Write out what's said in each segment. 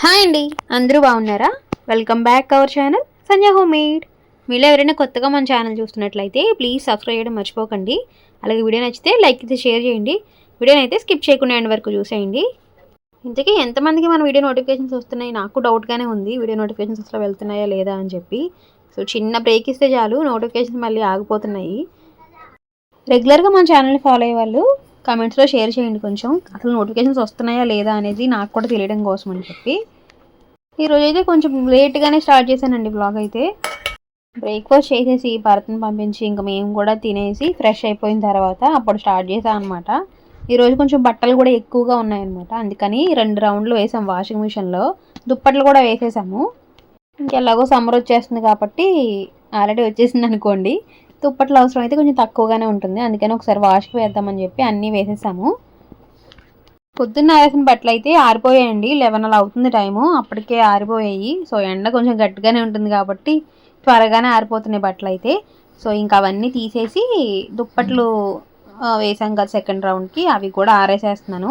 Hi అండి. అందరూ బాగున్నారా? Welcome back our channel Sanjay home made మీలో ఎవరైనా కొత్తగా మన ఛానల్ చూస్తున్నట్లయితే ప్లీజ్ సబ్స్క్రైబ్ చేయడం మర్చిపోకండి. అలాగే వీడియో నచ్చితే లైక్ అయితే షేర్ చేయండి. వీడియోని అయితే స్కిప్ చేయకుండా ఎండ్ వరకు చూసేయండి. ఇంతకీ ఎంతమందికి మన వీడియో నోటిఫికేషన్స్ వస్తున్నాయి? నాకు డౌట్గానే ఉంది. వీడియో నోటిఫికేషన్స్ అసలు వెళ్తున్నాయా లేదా అని చెప్పి. సో చిన్న బ్రేక్ ఇస్తే చాలు. నోటిఫికేషన్స్ మళ్ళీ ఆగిపోతున్నాయి. రెగ్యులర్గా మన ఛానల్ని ఫాలో అయ్యే వాళ్ళు కమెంట్స్లో షేర్ చేయండి కొంచెం. అసలు నోటిఫికేషన్స్ వస్తున్నాయా లేదా అనేది నాకు కూడా తెలియడం కోసం అని చెప్పి. ఈరోజు అయితే కొంచెం లేట్గానే స్టార్ట్ చేశానండి బ్లాగ్ అయితే. బ్రేక్ఫాస్ట్ చేసేసి భరత్ని పంపించి ఇంకా మేము కూడా తినేసి ఫ్రెష్ అయిపోయిన తర్వాత అప్పుడు స్టార్ట్ చేసాం అనమాట ఈరోజు కొంచెం బట్టలు కూడా ఎక్కువగా ఉన్నాయన్నమాట. అందుకని రెండు రౌండ్లు వేసాం వాషింగ్ మిషన్లో. దుప్పట్లు కూడా వేసేసాము. ఇంకెలాగో సమ్మర్ వచ్చేస్తుంది కాబట్టి ఆల్రెడీ వచ్చేసింది అనుకోండి దుప్పట్లు అవసరం అయితే కొంచెం తక్కువగానే ఉంటుంది. అందుకని ఒకసారి వాష్కి వేద్దామని చెప్పి అన్నీ వేసేసాము. పొద్దున్న ఆరేసిన బట్టలు అయితే ఆరిపోయాయండి. లెవెన్ అలా అవుతుంది టైము. అప్పటికే ఆరిపోయాయి. సో ఎండ కొంచెం గట్టిగానే ఉంటుంది కాబట్టి త్వరగానే ఆరిపోతున్నాయి బట్టలు అయితే. సో ఇంకా అవన్నీ తీసేసి దుప్పట్లు వేసాం కదా సెకండ్ రౌండ్కి అవి కూడా ఆరేసేస్తున్నాను.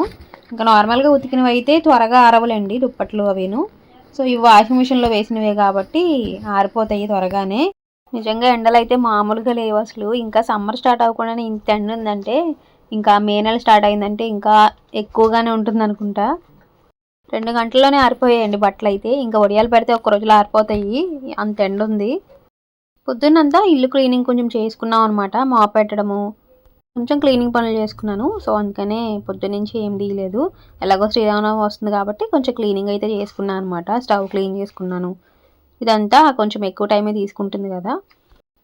ఇంకా నార్మల్గా ఉతికినవి అయితే త్వరగా ఆరవలేండి దుప్పట్లు అవిను. సో ఇవి వాషింగ్ మిషన్లో వేసినవే కాబట్టి ఆరిపోతాయి త్వరగానే. నిజంగా ఎండలు అయితే మామూలుగా లేవు అసలు. ఇంకా సమ్మర్ స్టార్ట్ అవ్వకుండానే ఇంత ఎండ ఉందంటే ఇంకా మే నెల స్టార్ట్ అయిందంటే ఇంకా ఎక్కువగానే ఉంటుంది అనుకుంటా. రెండు గంటల్లోనే ఆరిపోయాయండి బట్టలు అయితే ఇంకా వడియాలు పెడితే ఒక్క రోజులో ఆరిపోతాయి. అంత ఎండ ఉంది. పొద్దున్నంతా ఇల్లు క్లీనింగ్ కొంచెం చేసుకున్నాం అనమాట మాప్ పెట్టడము. కొంచెం క్లీనింగ్ పనులు చేసుకున్నాను. సో అందుకనే పొద్దున్నుంచి ఏం తీయలేదు. ఎలాగో శ్రీరామనవమి వస్తుంది కాబట్టి కొంచెం క్లీనింగ్ అయితే చేసుకున్నాను అనమాట స్టవ్ క్లీన్ చేసుకున్నాను. ఇదంతా కొంచెం ఎక్కువ టైమే తీసుకుంటుంది కదా.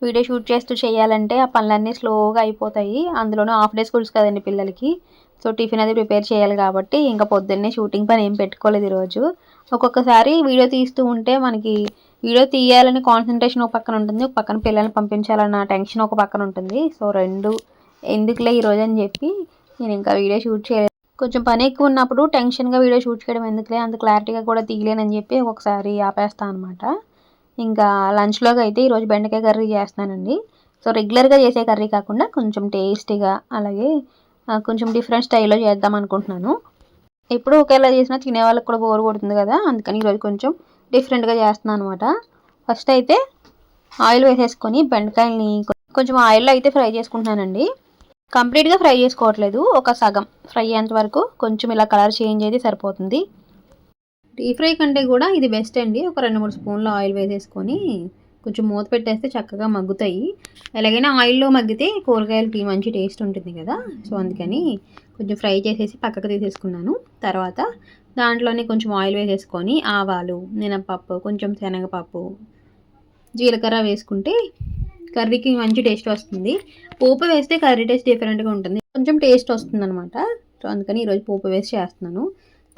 వీడియో షూట్ చేస్తూ చేయాలంటే ఆ పనులన్నీ స్లోగా అయిపోతాయి. అందులోనూ హాఫ్ డే స్కూల్స్ కదండి పిల్లలకి. సో టిఫిన్ అది ప్రిపేర్ చేయాలి కాబట్టి ఇంకా పొద్దున్నే షూటింగ్ పని ఏం పెట్టుకోలేదు ఈరోజు. ఒక్కొక్కసారి వీడియో తీస్తూ ఉంటే మనకి వీడియో తీయాలని కాన్సన్ట్రేషన్ ఒక పక్కన ఉంటుంది ఒక పక్కన పిల్లల్ని పంపించాలన్న టెన్షన్ ఒక పక్కన ఉంటుంది. సో రెండు ఎందుకులే ఈరోజు అని చెప్పి నేను ఇంకా వీడియో షూట్ చేయలేదు. కొంచెం పని ఎక్కువ ఉన్నప్పుడు టెన్షన్గా వీడియో షూట్ చేయడం ఎందుకులే? అంత క్లారిటీగా కూడా తీయలేనని చెప్పి ఒకసారి ఆపేస్తాను అనమాట ఇంకా లంచ్లోకి అయితే ఈరోజు బెండకాయ కర్రీ చేస్తున్నానండి. సో రెగ్యులర్గా చేసే కర్రీ కాకుండా కొంచెం టేస్టీగా అలాగే కొంచెం డిఫరెంట్ స్టైల్లో చేద్దాం అనుకుంటున్నాను. ఎప్పుడు ఒకేలా చేసినా తినే వాళ్ళకి కూడా బోర్ కొడుతుంది కదా అందుకని ఈరోజు కొంచెం డిఫరెంట్గా చేస్తున్నాను అనమాట ఫస్ట్ అయితే ఆయిల్ వేసేసుకొని బెండకాయల్ని కొంచెం ఆయిల్లో అయితే ఫ్రై చేసుకుంటున్నానండి. కంప్లీట్గా ఫ్రై చేసుకోవట్లేదు ఒక సగం. ఫ్రై అయ్యేంత వరకు కొంచెం ఇలా కలర్ చేంజ్ అయితే సరిపోతుంది. డీప్ ఫ్రై కంటే కూడా ఇది బెస్ట్ అండి. ఒక రెండు మూడు స్పూన్లు ఆయిల్ వేసేసుకొని కొంచెం మూత పెట్టేస్తే చక్కగా మగ్గుతాయి. ఎలాగైనా ఆయిల్లో మగ్గితే కూరగాయలకి మంచి టేస్ట్ ఉంటుంది కదా. సో అందుకని కొంచెం ఫ్రై చేసేసి పక్కకు తీసేసుకున్నాను. తర్వాత దాంట్లోనే కొంచెం ఆయిల్ వేసేసుకొని ఆవాలు మినపప్పు కొంచెం శనగపప్పు జీలకర్ర వేసుకుంటే కర్రీకి మంచి టేస్ట్ వస్తుంది. పోపు వేస్తే కర్రీ టేస్ట్ డిఫరెంట్గా ఉంటుంది. కొంచెం టేస్ట్ వస్తుంది అనమాట సో అందుకని ఈరోజు పోపు వేసి చేస్తున్నాను.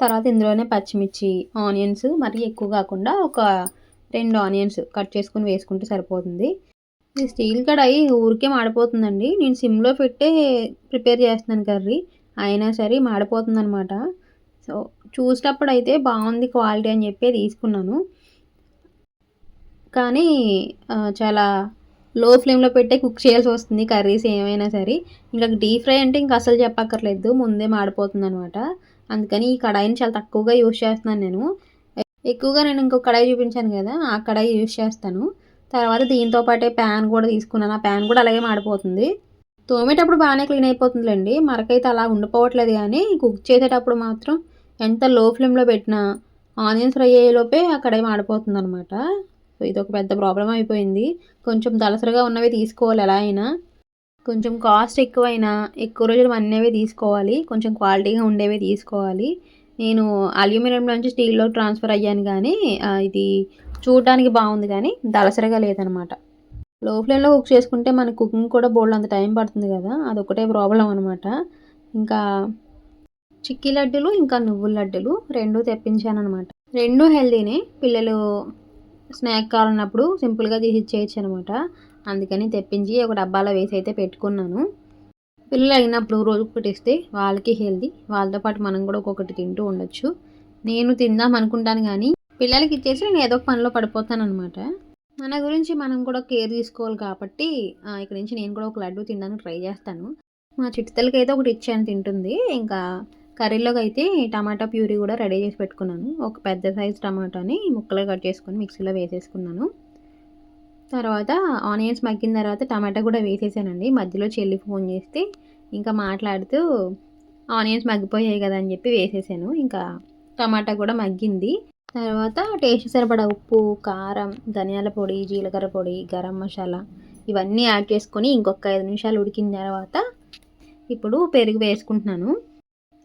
తర్వాత ఇందులోనే పచ్చిమిర్చి ఆనియన్స్ మరీ ఎక్కువ కాకుండా ఒక రెండు ఆనియన్స్ కట్ చేసుకుని వేసుకుంటే సరిపోతుంది. ఇది స్టీల్ కడాయి ఊరికే మాడిపోతుందండి. నేను సిమ్లో పెట్టే ప్రిపేర్ చేస్తున్నాను కర్రీ. అయినా సరే మాడిపోతుంది అనమాట సో చూసేటప్పుడు అయితే బాగుంది క్వాలిటీ అని చెప్పి తీసుకున్నాను. కానీ చాలా లో ఫ్లేమ్లో పెట్టే కుక్ చేయాల్సి వస్తుంది కర్రీస్ ఏమైనా సరే. ఇంకా డీప్ ఫ్రై అంటే ఇంకా అసలు చెప్పక్కర్లేదు. ముందే మాడిపోతుంది అనమాట అందుకని ఈ కడాయిని చాలా తక్కువగా యూజ్ చేస్తున్నాను నేను. ఎక్కువగా నేను ఇంకో కడాయి చూపించాను కదా ఆ కడాయి యూజ్ చేస్తాను. తర్వాత దీంతో పాటే ప్యాన్ కూడా తీసుకున్నాను. ఆ ప్యాన్ కూడా అలాగే మాడిపోతుంది. తోమేటప్పుడు బాగానే క్లీన్ అయిపోతుందిలేండి. మరకైతే అలా ఉండిపోవట్లేదు కానీ కుక్ చేసేటప్పుడు మాత్రం ఎంత లో ఫ్లేమ్లో పెట్టినా ఆనియన్స్ ఫ్రై అయ్యేలోపే ఆ కడాయి మాడిపోతుంది అనమాట సో ఇది ఒక పెద్ద ప్రాబ్లం అయిపోయింది. కొంచెం దలసరిగా ఉన్నవి తీసుకోవాలి. ఎలా అయినా కొంచెం కాస్ట్ ఎక్కువైనా ఎక్కువ రోజులు అన్నవి తీసుకోవాలి. కొంచెం క్వాలిటీగా ఉండేవి తీసుకోవాలి. నేను అల్యూమినియం నుంచి స్టీల్లో ట్రాన్స్ఫర్ అయ్యాను కానీ ఇది చూడడానికి బాగుంది కానీ దలసరిగా లేదనమాట. లో ఫ్లేమ్లో కుక్ చేసుకుంటే మన కుకింగ్ కూడా బోల్డ్ అంత టైం పడుతుంది కదా అదొకటే ప్రాబ్లం అనమాట. ఇంకా చిక్కీ లడ్డూలు ఇంకా నువ్వుల లడ్డులు రెండు తెప్పించాను అనమాట రెండు హెల్దీనే. పిల్లలు స్నాక్ కావాలన్నప్పుడు సింపుల్గా తీసి ఇచ్చేయచ్చు అనమాట. అందుకని తెప్పించి ఒక డబ్బాలో వేసి అయితే పెట్టుకున్నాను. పిల్లలు అయినప్పుడు రోజు ఒకటి ఇస్తే వాళ్ళకి హెల్దీ వాళ్ళతో పాటు మనం కూడా ఒక్కొక్కటి తింటూ ఉండొచ్చు. నేను తిందాం అనుకుంటాను కానీ పిల్లలకి ఇచ్చేసి నేను ఏదో ఒక పనిలో పడిపోతాను అనమాట మన గురించి మనం కూడా కేర్ తీసుకోవాలి కాబట్టి ఇక్కడ నుంచి నేను కూడా ఒక లడ్డు తినడానికి ట్రై చేస్తాను. మా చిట్టితలకి అయితే ఒకటి ఇచ్చాను తింటుంది. ఇంకా కర్రీలోకి అయితే టమాటా ప్యూరీ కూడా రెడీ చేసి పెట్టుకున్నాను. ఒక పెద్ద సైజ్ టమాటాని ముక్కలు కట్ చేసుకొని మిక్సీలో వేసేసుకున్నాను. తర్వాత ఆనియన్స్ మగ్గిన తర్వాత టమాటా కూడా వేసేసానండి. మధ్యలో చెల్లి ఫోన్ చేస్తే ఇంకా మాట్లాడుతూ ఆనియన్స్ మగ్గిపోయాయి కదా అని చెప్పి వేసేసాను. ఇంకా టమాటా కూడా మగ్గింది. తర్వాత టేస్ట్ సరిపడా ఉప్పు కారం ధనియాల పొడి జీలకర్ర పొడి గరం మసాలా ఇవన్నీ యాడ్ చేసుకొని ఇంకొక ఐదు నిమిషాలు ఉడికిన తర్వాత ఇప్పుడు పెరుగు వేసుకుంటున్నాను.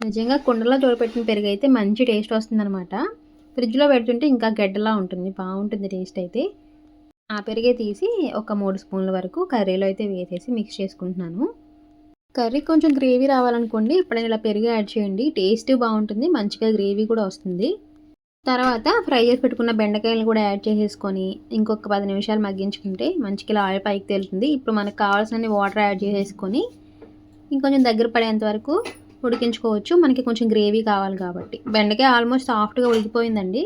నిజంగా కుండలో తోడపెట్టిన పెరుగు అయితే మంచి టేస్ట్ వస్తుందన్నమాట. ఫ్రిడ్జ్లో పెడుతుంటే ఇంకా గడ్డలా ఉంటుంది. బాగుంటుంది టేస్ట్ అయితే. ఆ పెరిగే తీసి ఒక మూడు స్పూన్ల వరకు కర్రీలో అయితే వేసేసి మిక్స్ చేసుకుంటున్నాను. కర్రీ కొంచెం గ్రేవీ రావాలనుకోండి ఇప్పుడైనా ఇలా పెరిగి యాడ్ చేయండి. టేస్ట్ బాగుంటుంది మంచిగా గ్రేవీ కూడా వస్తుంది. తర్వాత ఫ్రై చేసి పెట్టుకున్న బెండకాయలు కూడా యాడ్ చేసేసుకొని ఇంకొక పది నిమిషాలు మగ్గించుకుంటే మంచిగా ఇలా ఆయిల్ పైకి తేలుతుంది. ఇప్పుడు మనకు కావాల్సిన వాటర్ యాడ్ చేసేసుకొని ఇంకొంచెం దగ్గర పడేంత వరకు ఉడికించుకోవచ్చు. మనకి కొంచెం గ్రేవీ కావాలి కాబట్టి. బెండకాయ ఆల్మోస్ట్ సాఫ్ట్గా ఉడికిపోయిందండి.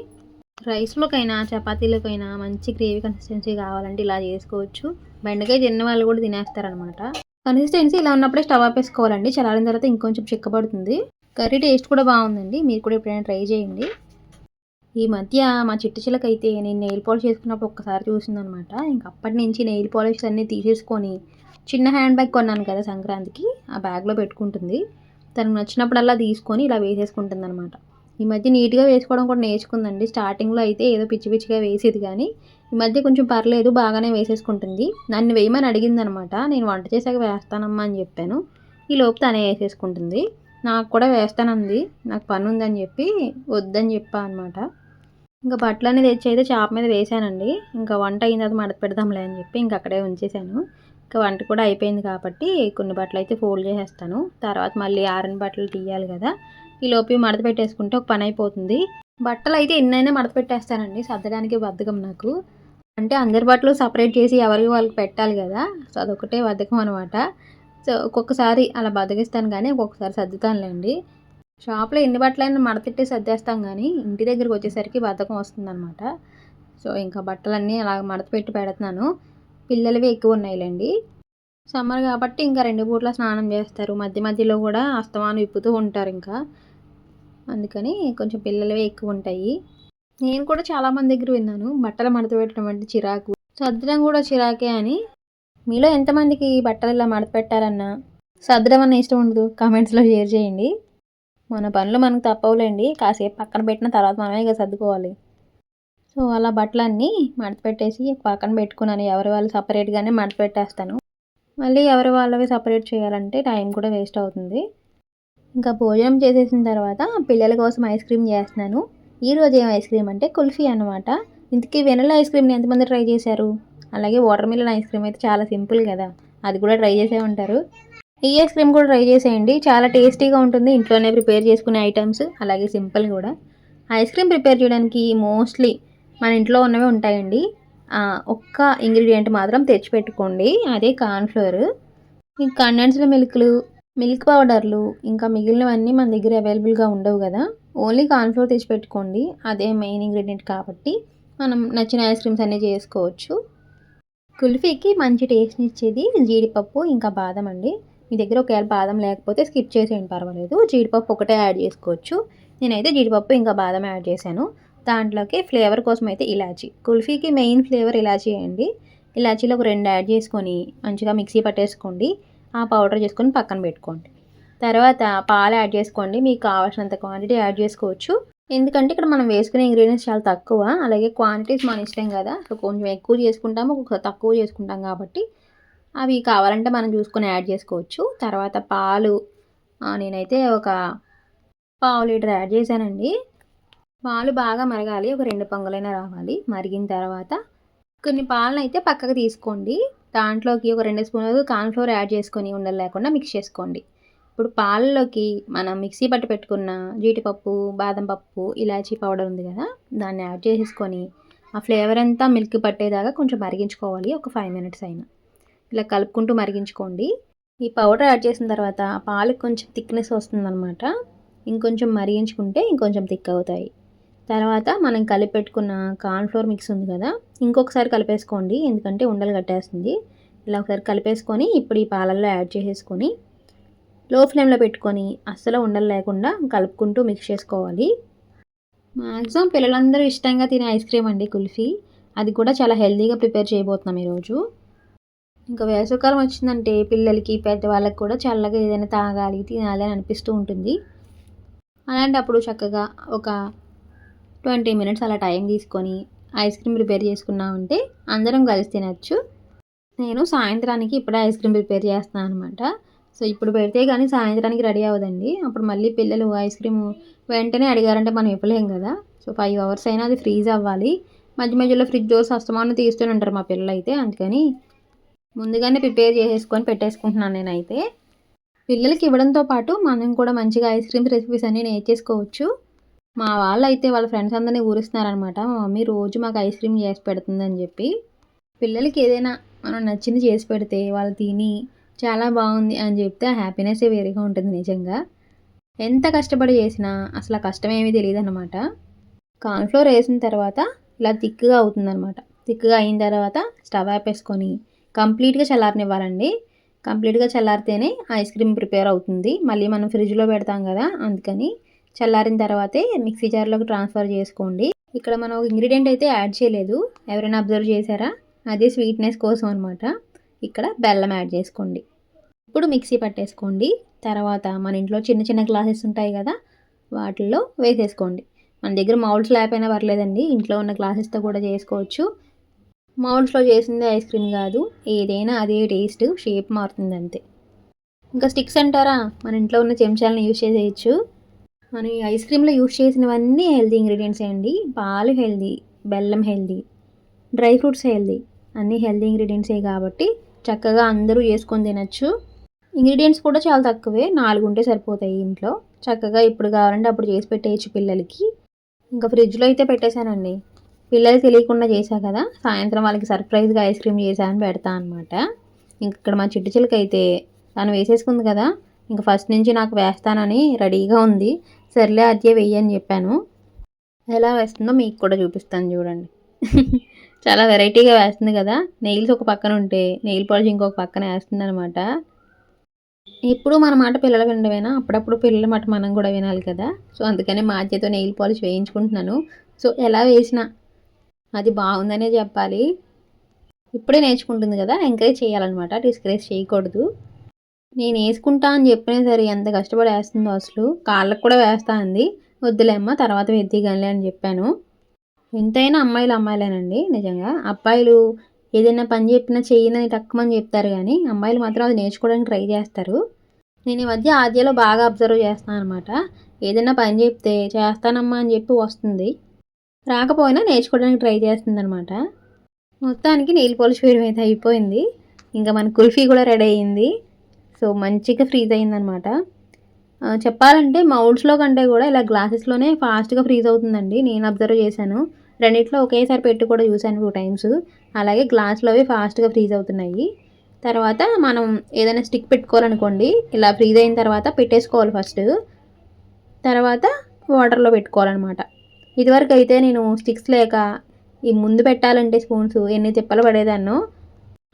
రైస్లోకైనా చపాతీలకైనా మంచి గ్రేవీ కన్సిస్టెన్సీ కావాలంటే ఇలా చేసుకోవచ్చు. బెండకాయ తిన్న వాళ్ళు కూడా తినేస్తారనమాట కన్సిస్టెన్సీ ఇలా ఉన్నప్పుడే స్టవ్ ఆపేసుకోవాలండి. చల్లారిన తర్వాత ఇంకొంచెం చిక్కబడుతుంది కర్రీ టేస్ట్ కూడా బాగుందండి. మీరు కూడా ఎప్పుడైనా ట్రై చేయండి. ఈ మధ్య మా చిట్టు చిలకైతే నేను నెయిల్ పాలిష్ చేసుకున్నప్పుడు ఒక్కసారి చూసిందనమాట ఇంకా అప్పటి నుంచి నెయిల్ పాలిష్ అన్నీ తీసేసుకొని చిన్న హ్యాండ్ బ్యాగ్ కొన్నాను కదా సంక్రాంతికి ఆ బ్యాగ్లో పెట్టుకుంటుంది. తనకు నచ్చినప్పుడల్లా తీసుకొని ఇలా వేసేసుకుంటుంది అనమాట ఈ మధ్య నీట్గా వేసుకోవడం కూడా నేర్చుకుందండి. స్టార్టింగ్లో అయితే ఏదో పిచ్చి పిచ్చిగా వేసేది కానీ ఈ మధ్య కొంచెం పర్లేదు బాగానే వేసేసుకుంటుంది. నన్ను వేయమని అడిగిందనమాట. నేను వంట చేశాక వేస్తానమ్మా అని చెప్పాను. ఈ లోపు తనే వేసేసుకుంటుంది. నాకు కూడా వేస్తానంది. నాకు పని ఉందని చెప్పి వద్దని చెప్పా అనమాట. ఇంకా బట్టలు అనేది తెచ్చి అయితే చాప మీద వేసానండి ఇంకా వంట అయిన తర్వాత మడత పెడదాంలే అని చెప్పి ఇంకా అక్కడే ఉంచేసాను ఇంకా వంట కూడా అయిపోయింది కాబట్టి కొన్ని బట్టలు అయితే ఫోల్డ్ చేసేస్తాను. తర్వాత మళ్ళీ ఆరిన బట్టలు తీయాలి కదా. ఈ మడత పెట్టేసుకుంటే ఒక పని అయిపోతుంది బట్టలు అయితే ఎన్నైనా మడత పెట్టేస్తానండి. సర్దడానికి బద్ధకం నాకు. అంటే అందరి బట్టలు సపరేట్ చేసి ఎవరికి వాళ్ళకి పెట్టాలి కదా. సో అదొకటే బద్ధకం అనమాట సో ఒక్కొక్కసారి అలా బద్దగిస్తాను కానీ ఒక్కొక్కసారి సర్దుతానులేండి. షాప్లో ఎన్ని బట్టలైనా మడతెట్టి సర్దేస్తాం కానీ ఇంటి దగ్గరికి వచ్చేసరికి బద్ధకం వస్తుందన్నమాట. సో ఇంకా బట్టలన్నీ అలా మడత పెట్టి పెడుతున్నాను. పిల్లలవి ఎక్కువ ఉన్నాయిలేండి. సమ్మర్ కాబట్టి ఇంకా రెండు పూట్ల స్నానం చేస్తారు. మధ్య మధ్యలో కూడా అస్తమానం విప్పుతూ ఉంటారు ఇంకా. అందుకని కొంచెం పిల్లలవే ఎక్కువ ఉంటాయి. నేను కూడా చాలామంది దగ్గర విన్నాను బట్టలు మడత పెట్టడం అంటే చిరాకు. సర్దడం కూడా చిరాకే అని. మీలో ఎంతమందికి బట్టలు ఇలా మడత పెట్టారన్నా సర్దడం అన్న ఇష్టం ఉండదు. కామెంట్స్లో షేర్ చేయండి. మన పనులు మనకు తప్పవులేండి. కాసేపు పక్కన పెట్టిన తర్వాత మనమే ఇక సర్దుకోవాలి. సో అలా బట్టలన్నీ మడత పెట్టేసి పక్కన పెట్టుకున్నాను. ఎవరి వాళ్ళు సపరేట్గానే మడత పెట్టేస్తాను మళ్ళీ ఎవరి వాళ్ళవి సపరేట్ చేయాలంటే టైం కూడా వేస్ట్ అవుతుంది. ఇంకా భోజనం చేసేసిన తర్వాత పిల్లల కోసం ఐస్ క్రీమ్ చేస్తున్నాను. ఈరోజు ఏం ఐస్ క్రీమ్ అంటే కుల్ఫీ అనమాట ఇంతకీ వెనల ఐస్ క్రీమ్ని ఎంతమంది ట్రై చేశారు? అలాగే వాటర్ మిలన్ ఐస్ క్రీమ్ అయితే చాలా సింపుల్ కదా అది కూడా ట్రై చేసే ఉంటారు. ఈ ఐస్ క్రీమ్ కూడా ట్రై చేసేయండి. చాలా టేస్టీగా ఉంటుంది. ఇంట్లోనే ప్రిపేర్ చేసుకునే ఐటమ్స్ అలాగే సింపుల్ కూడా. ఐస్ క్రీమ్ ప్రిపేర్ చేయడానికి మోస్ట్లీ మన ఇంట్లో ఉన్నవే ఉంటాయండి. ఒక్క ఇంగ్రీడియంట్ మాత్రం తెచ్చిపెట్టుకోండి. అదే కార్న్ఫ్లోర్ ఈ కండెన్స్డ్ మిల్క్లు మిల్క్ పౌడర్లు ఇంకా మిగిలినవన్నీ మన దగ్గర అవైలబుల్గా ఉండవు కదా. ఓన్లీ కార్న్ఫ్లోర్ తెచ్చిపెట్టుకోండి. అదే మెయిన్ ఇంగ్రీడియంట్ కాబట్టి మనం నచ్చిన ఐస్ క్రీమ్స్ అన్నీ చేసుకోవచ్చు. కుల్ఫీకి మంచి టేస్ట్ని ఇచ్చేది జీడిపప్పు ఇంకా బాదం అండి. మీ దగ్గర ఒకవేళ బాదం లేకపోతే స్కిప్ చేసేయండి పర్వాలేదు. జీడిపప్పు ఒకటే యాడ్ చేసుకోవచ్చు. నేనైతే జీడిపప్పు ఇంకా బాదం యాడ్ చేశాను. దాంట్లోకి ఫ్లేవర్ కోసం అయితే ఇలాచీ. కుల్ఫీకి మెయిన్ ఫ్లేవర్ ఇలాచీ అండి. ఇలాచీలో ఒక రెండు యాడ్ చేసుకొని మంచిగా మిక్సీ పట్టేసుకోండి. ఆ పౌడర్ చేసుకొని పక్కన పెట్టుకోండి. తర్వాత పాలు యాడ్ చేసుకోండి. మీకు కావాల్సినంత క్వాంటిటీ యాడ్ చేసుకోవచ్చు. ఎందుకంటే ఇక్కడ మనం వేసుకునే ఇంగ్రీడియంట్స్ చాలా తక్కువ. అలాగే క్వాంటిటీస్ మన ఇష్టం కదా. సో కొంచెం ఎక్కువ చేసుకుంటాము ఒక్కొక్కసారి తక్కువ చేసుకుంటాం కాబట్టి అవి కావాలంటే మనం చూసుకొని యాడ్ చేసుకోవచ్చు. తర్వాత పాలు నేనైతే ఒక పావు లీటర్ యాడ్ చేశానండి. పాలు బాగా మరగాలి. ఒక రెండు పొంగలైనా రావాలి. మరిగిన తర్వాత కొన్ని పాలను అయితే పక్కకు తీసుకోండి. దాంట్లోకి ఒక రెండు స్పూన్లు కార్న్ఫ్లోర్ యాడ్ చేసుకొని ఉండలు లేకుండా మిక్స్ చేసుకోండి. ఇప్పుడు పాలలోకి మనం మిక్సీ పట్టు పెట్టుకున్న జీడిపప్పు బాదం పప్పు ఇలాచీ పౌడర్ ఉంది కదా దాన్ని యాడ్ చేసేసుకొని ఆ ఫ్లేవర్ అంతా మిల్క్ పట్టేదాకా కొంచెం మరిగించుకోవాలి. ఒక ఫైవ్ మినిట్స్ అయినా. ఇలా కలుపుకుంటూ మరిగించుకోండి. ఈ పౌడర్ యాడ్ చేసిన తర్వాత పాలకు కొంచెం థిక్నెస్ వస్తుందన్నమాట. ఇంకొంచెం మరిగించుకుంటే ఇంకొంచెం థిక్ అవుతాయి. తర్వాత మనం కలిపి పెట్టుకున్న కార్న్ఫ్లోర్ మిక్స్ ఉంది కదా ఇంకొకసారి కలిపేసుకోండి ఎందుకంటే ఉండలు కట్టేస్తుంది. ఇలా ఒకసారి కలిపేసుకొని ఇప్పుడు ఈ పాలల్లో యాడ్ చేసేసుకొని లో ఫ్లేమ్లో పెట్టుకొని అస్సలు ఉండలు లేకుండా కలుపుకుంటూ మిక్స్ చేసుకోవాలి. మ్యాక్సిమం పిల్లలందరూ ఇష్టంగా తినే ఐస్ క్రీమ్ అండి కుల్ఫీ. అది కూడా చాలా హెల్తీగా ప్రిపేర్ చేయబోతున్నాం ఈరోజు. ఇంకా వేసవకాలం వచ్చిందంటే పిల్లలకి పెద్దవాళ్ళకి కూడా చల్లగా ఏదైనా తాగాలి తినాలి అని అనిపిస్తూ ఉంటుంది. అలాంటప్పుడు చక్కగా ఒక ట్వంటీ మినిట్స్ అలా టైం తీసుకొని ఐస్ క్రీమ్ ప్రిపేర్ చేసుకున్నామంటే అందరం కలిసి తినచ్చు. నేను సాయంత్రానికి ఇప్పుడే ఐస్ క్రీమ్ ప్రిపేర్ చేస్తాను అనమాట సో ఇప్పుడు పెడితే కానీ సాయంత్రానికి రెడీ అవ్వదండి. అప్పుడు మళ్ళీ పిల్లలు ఐస్ క్రీమ్ వెంటనే అడిగారంటే మనం ఇవ్వలేం కదా. సో ఫైవ్ అవర్స్ అయినా అది ఫ్రీజ్ అవ్వాలి. మధ్య మధ్యలో ఫ్రిడ్జ్ డోర్స్ అస్తమానం తీస్తూనే ఉంటారు మా పిల్లలు అయితే అందుకని ముందుగానే ప్రిపేర్ చేసేసుకొని పెట్టేసుకుంటున్నాను నేనైతే. పిల్లలకి ఇవ్వడంతో పాటు మనం కూడా మంచిగా ఐస్ క్రీమ్ రెసిపీస్ అన్నీ నేర్చేసుకోవచ్చు. మా వాళ్ళు అయితే వాళ్ళ ఫ్రెండ్స్ అందరినీ ఊరిస్తున్నారనమాట. మా మమ్మీ రోజు మాకు ఐస్ క్రీమ్ చేసి పెడుతుందని చెప్పి పిల్లలకి ఏదైనా మనం నచ్చింది చేసి పెడితే వాళ్ళు తిని చాలా బాగుంది అని చెప్తే ఆ హ్యాపీనెస్ వేరేగా ఉంటుంది నిజంగా. ఎంత కష్టపడి చేసినా అసలు కష్టం ఏమీ తెలియదు అనమాట కార్న్ఫ్లోర్ వేసిన తర్వాత ఇలా థిక్గా అవుతుందన్నమాట థిక్గా అయిన తర్వాత స్టవ్ ఆపేసుకొని కంప్లీట్గా చల్లారనివ్వాలండి. కంప్లీట్గా చల్లారితేనే ఐస్ క్రీమ్ ప్రిపేర్ అవుతుంది. మళ్ళీ మనం ఫ్రిడ్జ్లో పెడతాం కదా అందుకని చల్లారిన తర్వాతే మిక్సీ జార్లోకి ట్రాన్స్ఫర్ చేసుకోండి. ఇక్కడ మనం ఒక ఇంగ్రీడియంట్ అయితే యాడ్ చేయలేదు. ఎవరైనా అబ్జర్వ్ చేశారా? అదే స్వీట్నెస్ కోసం అనమాట ఇక్కడ బెల్లం యాడ్ చేసుకోండి. ఇప్పుడు మిక్సీ పట్టేసుకోండి. తర్వాత మన ఇంట్లో చిన్న చిన్న గ్లాసెస్ ఉంటాయి కదా వాటిల్లో వేసేసుకోండి. మన దగ్గర మౌల్డ్స్ లేకపోయినా పర్లేదండి. ఇంట్లో ఉన్న గ్లాసెస్తో కూడా చేసుకోవచ్చు. మౌల్డ్స్లో చేసింది ఐస్ క్రీమ్ కాదు. ఏదైనా అదే టేస్ట్ షేప్ మారుతుంది అంతే ఇంకా స్టిక్స్ అంటారా? మన ఇంట్లో ఉన్న చెంచాలను యూజ్ చేసేయచ్చు. మనం ఈ ఐస్ క్రీమ్లో యూజ్ చేసినవన్నీ హెల్తీ ఇంగ్రీడియంట్స్ అండి. పాలు హెల్దీ బెల్లం హెల్దీ డ్రై ఫ్రూట్స్ హెల్దీ అన్నీ హెల్దీ ఇంగ్రీడియంట్సే కాబట్టి చక్కగా అందరూ చేసుకొని తినచ్చు. ఇంగ్రీడియంట్స్ కూడా చాలా తక్కువే నాలుగు ఉంటే సరిపోతాయి ఇంట్లో. చక్కగా ఇప్పుడు కావాలంటే అప్పుడు చేసి పెట్టేయచ్చు పిల్లలకి. ఇంకా ఫ్రిడ్జ్లో అయితే పెట్టేశానండి. పిల్లలు తెలియకుండా చేశా కదా సాయంత్రం వాళ్ళకి సర్ప్రైజ్గా ఐస్ క్రీమ్ చేశాను పెడతా అనమాట ఇంక ఇక్కడ మా చిట్టు చిలుక అయితే తను వేసేసుకుంది కదా ఇంకా ఫస్ట్ నుంచి నాకు వేస్తానని రెడీగా ఉంది. సర్లే అదే వెయ్యి అని చెప్పాను. ఎలా వేస్తుందో మీకు కూడా చూపిస్తాను చూడండి. చాలా వెరైటీగా వేస్తుంది కదా. నెయిల్స్ ఒక పక్కన ఉంటే నెయిల్ పాలిష్ ఇంకొక పక్కన వేస్తుంది అనమాట ఇప్పుడు మన మాట పిల్లలు వినడమేనా? అప్పుడప్పుడు పిల్లల మాట మనం కూడా వినాలి కదా. సో అందుకనే మా చేతో నెయిల్ పాలిష్ వేయించుకుంటున్నాను. సో ఎలా వేసినా అది బాగుందనే చెప్పాలి. ఇప్పుడే నేర్చుకుంటుంది కదా ఎంకరేజ్ చేయాలన్నమాట. డిస్కరేజ్ చేయకూడదు. నేను వేసుకుంటా అని చెప్పినా సరే ఎంత కష్టపడి వేస్తుందో అసలు. కాళ్ళకు కూడా వేస్తా అంది. వద్దులేమ్మ తర్వాత వెద్దిగానిలే అని చెప్పాను. ఎంతైనా అమ్మాయిలు అమ్మాయిలేనండి నిజంగా. అబ్బాయిలు ఏదైనా పని చెప్పినా చెయ్యనని తక్కువని చెప్తారు కానీ అమ్మాయిలు మాత్రం అది నేర్చుకోవడానికి ట్రై చేస్తారు. నేను ఈ మధ్య ఆద్యలో బాగా అబ్జర్వ్ చేస్తాను అనమాట ఏదైనా పని చెప్తే చేస్తానమ్మా అని చెప్పి వస్తుంది. రాకపోయినా నేర్చుకోవడానికి ట్రై చేస్తుంది అనమాట మొత్తానికి నెయిల్ పాలిష్ వేయడం అయితే అయిపోయింది. ఇంకా మన కుల్ఫీ కూడా రెడీ అయ్యింది సో మంచిగా ఫ్రీజ్ అయిందనమాట చెప్పాలంటే మౌల్డ్స్లో కంటే కూడా ఇలా గ్లాసెస్లోనే ఫాస్ట్గా ఫ్రీజ్ అవుతుందండి. నేను అబ్జర్వ్ చేశాను. రెండిట్లో ఒకేసారి పెట్టి కూడా చూశాను టూ టైమ్స్ అలాగే గ్లాస్లోవి ఫాస్ట్గా ఫ్రీజ్ అవుతున్నాయి. తర్వాత మనం ఏదైనా స్టిక్ పెట్టుకోవాలనుకోండి ఇలా ఫ్రీజ్ అయిన తర్వాత పెట్టేసుకోవాలి ఫస్ట్ తర్వాత వాటర్లో పెట్టుకోవాలన్నమాట. ఇదివరకు అయితే నేను స్టిక్స్ లేక ఈ ముందు పెట్టాలంటే స్పూన్స్ ఎన్ని తిప్పలు పడేదాన్నో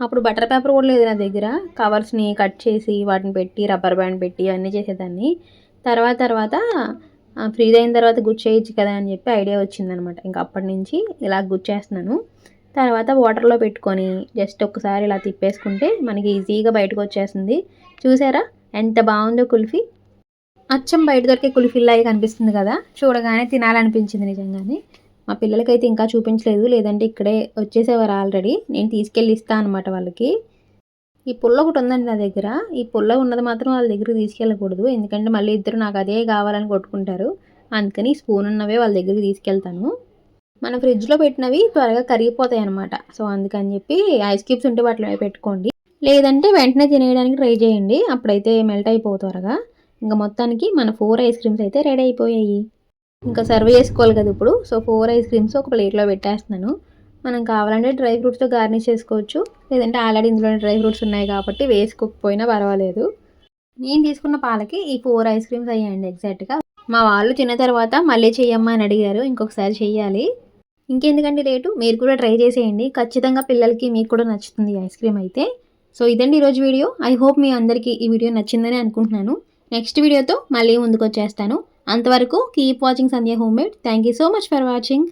అప్పుడు బటర్ పేపర్ కూడా లేదు నా దగ్గర. కవర్స్ని కట్ చేసి వాటిని పెట్టి రబ్బర్ బ్యాండ్ పెట్టి అన్నీ చేసేదాన్ని. తర్వాత తర్వాత ఫ్రీజ్ అయిన తర్వాత గుచ్చేయచ్చు కదా అని చెప్పి ఐడియా వచ్చిందనమాట. ఇంకా అప్పటి నుంచి ఇలా గుచ్చేస్తున్నాను. తర్వాత వాటర్లో పెట్టుకొని జస్ట్ ఒకసారి ఇలా తిప్పేసుకుంటే మనకి ఈజీగా బయటకు వచ్చేస్తుంది. చూసారా? ఎంత బాగుందో కుల్ఫీ. అచ్చం బయట దొరికే కుల్ఫీలాగా కనిపిస్తుంది కదా. చూడగానే తినాలనిపించింది నిజంగానే. మా పిల్లలకైతే ఇంకా చూపించలేదు. లేదంటే ఇక్కడే వచ్చేసేవారు ఆల్రెడీ. నేను తీసుకెళ్ళి ఇస్తాను అనమాట వాళ్ళకి. ఈ పుల్ల ఒకటి ఉందండి నా దగ్గర. ఈ పుల్ల ఉన్నది మాత్రం వాళ్ళ దగ్గర తీసుకెళ్ళకూడదు. ఎందుకంటే మళ్ళీ ఇద్దరు నాకు అదే కావాలని కొట్టుకుంటారు. అందుకని స్పూన్ ఉన్నవే వాళ్ళ దగ్గరికి తీసుకెళ్తాను. మన ఫ్రిడ్జ్లో పెట్టినవి త్వరగా కరిగిపోతాయి అనమాట సో అందుకని చెప్పి ఐస్ క్యూబ్స్ ఉంటే వాటిలో పెట్టుకోండి. లేదంటే వెంటనే తినేయడానికి ట్రై చేయండి. అప్పుడైతే మెల్ట్ అయిపోవు త్వరగా. ఇంకా మొత్తానికి మన ఫోర్ ఐస్ క్రీమ్స్ అయితే రెడీ అయిపోయాయి. ఇంకా సర్వ్ చేసుకోవాలి కదా ఇప్పుడు. సో ఫోర్ ఐస్ క్రీమ్స్ ఒక ప్లేట్లో పెట్టేస్తున్నాను. మనం కావాలంటే డ్రై ఫ్రూట్స్తో గార్నిష్ చేసుకోవచ్చు. లేదంటే ఆల్రెడీ ఇందులో డ్రై ఫ్రూట్స్ ఉన్నాయి కాబట్టి వేసుకోకపోయినా పర్వాలేదు. నేను తీసుకున్న పాలకి ఈ ఫోర్ ఐస్ క్రీమ్స్ అయ్యాయండి ఎగ్జాక్ట్గా మా వాళ్ళు తిన్న తర్వాత మళ్ళీ చెయ్యమ్మా అని అడిగారు. ఇంకొకసారి చెయ్యాలి. ఇంకెందుకండి రేటు? మీరు కూడా ట్రై చేసేయండి. ఖచ్చితంగా పిల్లలకి మీకు కూడా నచ్చుతుంది ఐస్ క్రీమ్ అయితే. సో ఇదండి ఈరోజు వీడియో. ఐ హోప్ మీ అందరికీ ఈ వీడియో నచ్చిందని అనుకుంటున్నాను. నెక్స్ట్ వీడియోతో మళ్ళీ ముందుకు వచ్చేస్తాను. అంతవరకు keep watching Sandhya home made thank you so much for watching